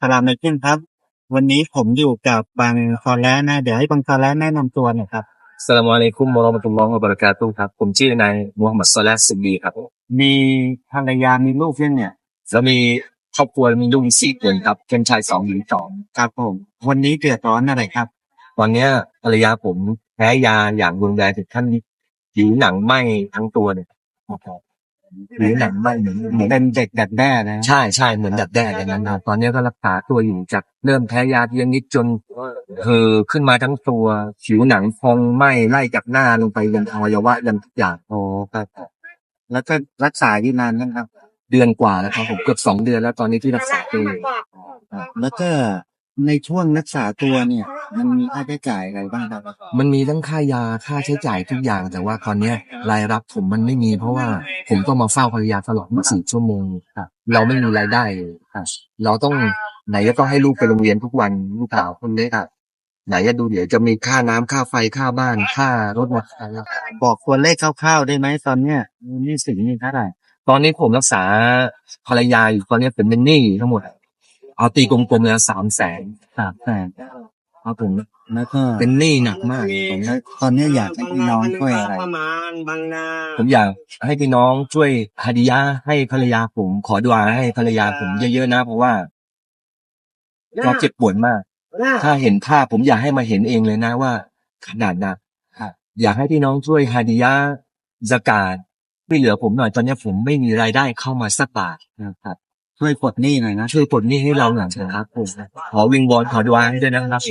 สลามในขึ้นครับ วันนี้ผมอยู่กับบังซอแลนะ เดี๋ยวให้บังซอแลแนะนำตัวหน่อยครับ สลามอะลัยกุมวะเราะมะตุลลอฮ์วะบะเราะกาตุฮ์ครับ ผมชื่อนายมูฮัมหมัดซอลาห์ซิดดีครับมีภรรยามีลูกยังเนี่ยแล้วมีครอบครัวมีลูกมีสี่คนครับเป็นชายสองหญิงสองครับผม วันนี้เดือดร้อนอะไรครับ ตอนเนี้ยภรรยาผมแพ้ยาอย่างรุนแรงถึงขั้นผิวหนังไหม้ทั้งตัวเนี่ยผิว หนังไหม้เหมือนเหมือนเป็นเด็กดัดแด้นะ ใช่ใช่เหมือนดัดแด้อย่างนั้นครับตอนเนี้ยก็รักษาตัวอยู่จากเริ่มแพ้ยาทีละนิดจนคือขึ้นมาทั้งตัวผิวหนังพองไหม้ไล่จากหน้าลงไปยันอวัยวะยันทุกอย่างโอ้ครับแล้วก็รักษาอยู่นานนะครับ เดือนกว่าแล้วครับผมเกือบสองเดือนแล้วตอนนี้ที่รักษาตัวอยู่แล้วก็ในช่วงรักษาตัวเนี่ย มันมีค่าใช้จ่ายอะไรบ้างครับมันมีทั้งค่ายาค่าใช้จ่ายทุกอย่างแต่ว่าตอนเนี้ยรายรับผมมันไม่มี เพราะว่าผมต้องมาเฝ้าภรรยาตลอด24ชั่วโมงครับเราไม่มีรายได้เลยครับเราต้องไหนจะต้องให้ลูกไปโรงเรียนทุกวันลูกสาวคนเล็กครับไหนจะดูเดี๋ยวจะมีค่าน้ำค่าไฟค่าบ้านค่ารถมอเตอร์ไซค์ครับบอกตัวเลขคร่าวๆได้ไหมตอนเนี้ยหนี่สินนี่เท่าไหร่ตอนนี้ผมรักษาภรรยาอยู่ตอนนี้เป็นเป็นหนี้ทั้งหมดเอาตีกลมๆเลยสามแสนสามแสน ครับผมแล้วก็เป็นหนี้หนักมากผมแล้วตอนเนี้ยอยากให้พี่น้องช่วยอะไร ประมาณบางนาผมอยากให้พี่น้องช่วยฮาดิยะห์ให้ภรรยาผม ขอดุอาให้ภรรยาผมเยอะๆนะ เพราะว่าเราเจ็บปวดมาก ถ้าเห็นภาพผมอยากให้มาเห็นเองเลยนะว่า ขนาดนั้นอยากให้พี่น้องช่วยฮาดิยะห์สกาดช่วยเหลือผมหน่อยตอนนี้ผมไม่มีรายได้เข้ามาสักบาทนะครับ ช่วยปลดหนี้หน่อยนะช่วยปลดหนี้ให้เราหน่อยนะครับผมขอวิงวอนขอดวงด้วยนะครับ